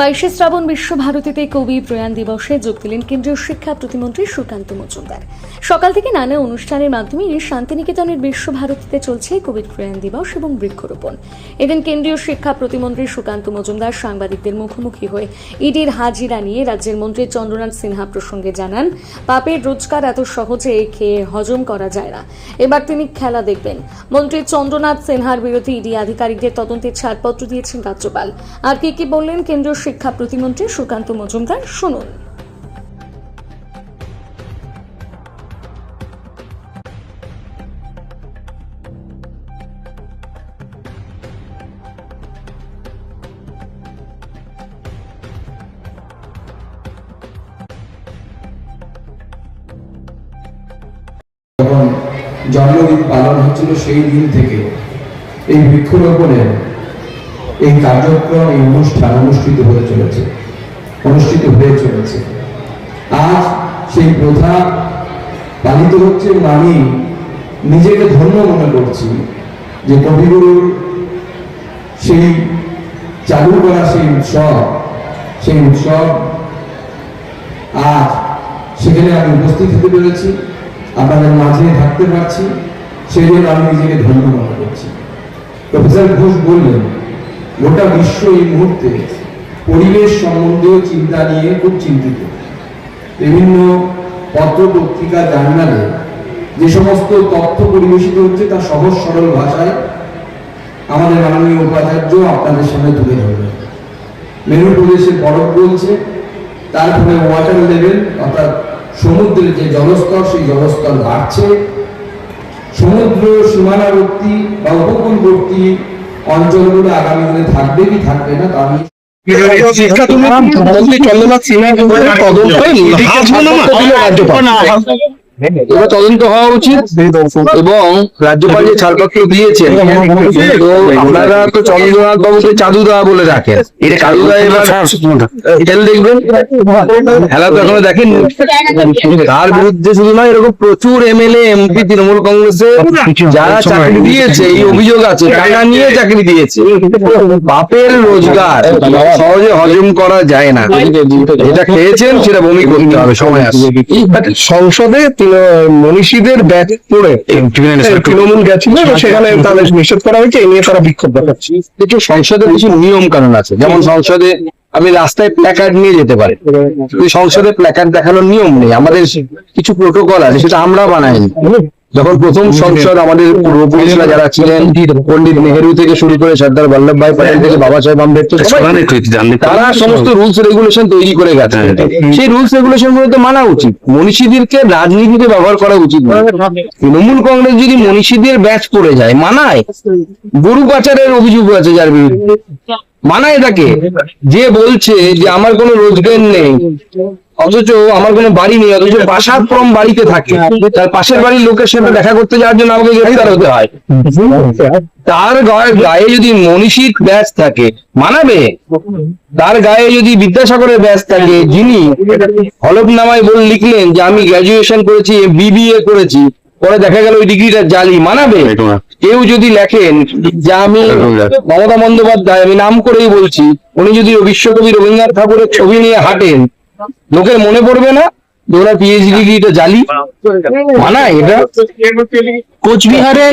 বাইশে শ্রাবণ বিশ্বভারতীতে কবি প্রয়াণ দিবসে যোগ দিলেন কেন্দ্রীয় শিক্ষা প্রতিমন্ত্রী সুকান্ত মজুমদার। সকাল থেকে নানা অনুষ্ঠানের মাধ্যমে শান্তিনিকেতনের বিশ্বভারতীতে চলছে কবির প্রয়াণ দিবস এবং বৃক্ষরোপণ। এদিন কেন্দ্রীয় শিক্ষা প্রতিমন্ত্রী সুকান্ত মজুমদার সাংবাদিকদের মুখোমুখি হয়ে ইডির হাজিরা নিয়ে রাজ্যের মন্ত্রী চন্দ্রনাথ সিনহা প্রসঙ্গে জানান, পাপের রোজগার এত সহজে খেয়ে হজম করা যায় না। এবার তিনি খেলা দেখবেন। মন্ত্রী চন্দ্রনাথ সিনহার বিরুদ্ধে ইডি আধিকারিকদের তদন্তের ছাড়পত্র দিয়েছেন রাজ্যপাল। আর কি কি বললেন কেন্দ্রীয় শিক্ষা প্রতিমন্ত্রী সুকান্ত মজুমদার শুনুন। জন্মদিন পালন হচ্ছিল সেই দিন থেকে। এই বৃক্ষরোপণের এই কার্যক্রম, এই অনুষ্ঠান অনুষ্ঠিত হয়ে চলেছে। অনুষ্ঠিত হয়ে চলেছে। আজ সেই প্রথা পালিত হচ্ছে এবং আমি নিজেকে ধন্য মনে করছি যে কবিগুরুর সেই চালু করা সেই উৎসব সেই উৎসব আজ সেখানে আমি উপস্থিত হতে পেরেছি, আপনাদের মাঝে থাকতে পারছি, সেই জন্য আমি নিজেকে ধন্য মনে করছি। প্রফেসর ঘোষ বললেন গোটা বিশ্ব এই মুহূর্তে পরিবেশ সম্বন্ধীয় চিন্তা নিয়ে খুব চিন্তিত। বিভিন্ন পত্র পত্রিকা, জার্নালে যে সমস্ত তথ্য পরিবেশিত হচ্ছে তা সহজ সরল ভাষায় আমাদের মাননীয় উপাচার্য আপনাদের সামনে তুলে ধরবেন। মেরু প্রদেশে বরফ গলছে তার ফলে ওয়াটার লেভেল অর্থাৎ সমুদ্রের যে জলস্তর, সেই জলস্তর বাড়ছে। সমুদ্র সীমানাবর্তী বা উপকূলবর্তী অঞ্চলগুলো আগামী দিনে থাকবে কি থাকবে না তা আমি শিক্ষা তুমি চন্দ্রনাথ সিনহার তদন্ত রাজ্যপাল তদন্ত হওয়া উচিত এবং রাজ্যপাল যে ছাড়পত্র তো আপনারা তো চন্দ্রনাথ বাবুকে বলে এটা এবার দেখবেন? খেলা তো এখনও দেখেন তার বিরুদ্ধে শুধু এরকম প্রচুর এমএলএ, এমপি, তৃণমূল কংগ্রেসে যারা চাকরি দিয়েছে, এই অভিযোগ আছে, টাকা নিয়ে চাকরি দিয়েছে। বাপের রোজগার, সহজে হজম করা যায় না। যেটা খেয়েছেন, সেটা বমি করতে হবে, সময় আসছে। সংসদে মনীষীদের ব্যাগ পড়ে। তৃণমূল গেছিল সেখানে তাদের নিষেধ করা হয়েছে এ নিয়ে তারা বিক্ষোভ দেখাচ্ছে। কিছু সংসদের কিছু নিয়ম কানুন আছে। যেমন সংসদে আমি রাস্তায় প্ল্যাকার্ড নিয়ে যেতে পারি। সংসদে প্ল্যাকার্ড দেখানোর নিয়ম নেই। আমাদের কিছু প্রোটোকল আছে সেটা আমরা বানাইনি। যখন প্রথম সংসদ আমাদের পূর্বপুরুষরা যারা ছিলেন পন্ডিত নেহেরু থেকে শুরু করে সর্দার বল্লভ ভাই প্যাটেল থেকে বাবা সাহেব আম্বেদকর তারা সমস্ত রুলস রেগুলেশন তৈরি করে গেছে। সেই রুলস রেগুলেশনগুলো তো মানা উচিত। মনীষীদেরকে রাজনীতিতে ব্যবহার করা উচিত তৃণমূল কংগ্রেস যদি মনীষীদের ব্যাচ পড়ে যায় মানায় গরু পাচারের অভিযোগ আছে যার বিরুদ্ধে। মানায় তাকে যে বলছে যে আমার কোনো রোজগার নেই, অথচ আমার কোনো বাড়ি নেই, অথচ বাসার বাসাক্রম বাড়িতে থাকে। তার পাশের বাড়ির লোকের সাথে দেখা করতে যাওয়ার জন্য আমাকে গ্রেফতার হতে হয়। তার গায়ে- যদি মনীষীর ব্যাস থাকে, মানাবে? তার গায়ে যদি বিদ্যাসাগরের ব্যাস থাকে, যিনি হলফনামায় বল লিখলেন যে আমি গ্রাজুয়েশন করেছি বিবিএ করেছি পরে দেখা গেল ওই ডিগ্রিটা জালি মানাবে কেউ যদি লেখেন যে আমি মমতা বন্দ্যোপাধ্যায় আমি নাম করেই বলছি উনি যদি বিশ্বকবি রবীন্দ্রনাথ ঠাকুরের ছবি নিয়ে হাঁটেন লোকের মনে পড়বে না পিএইচডি ডিগ্রিটা জালি মানায় এটা কোচবিহারে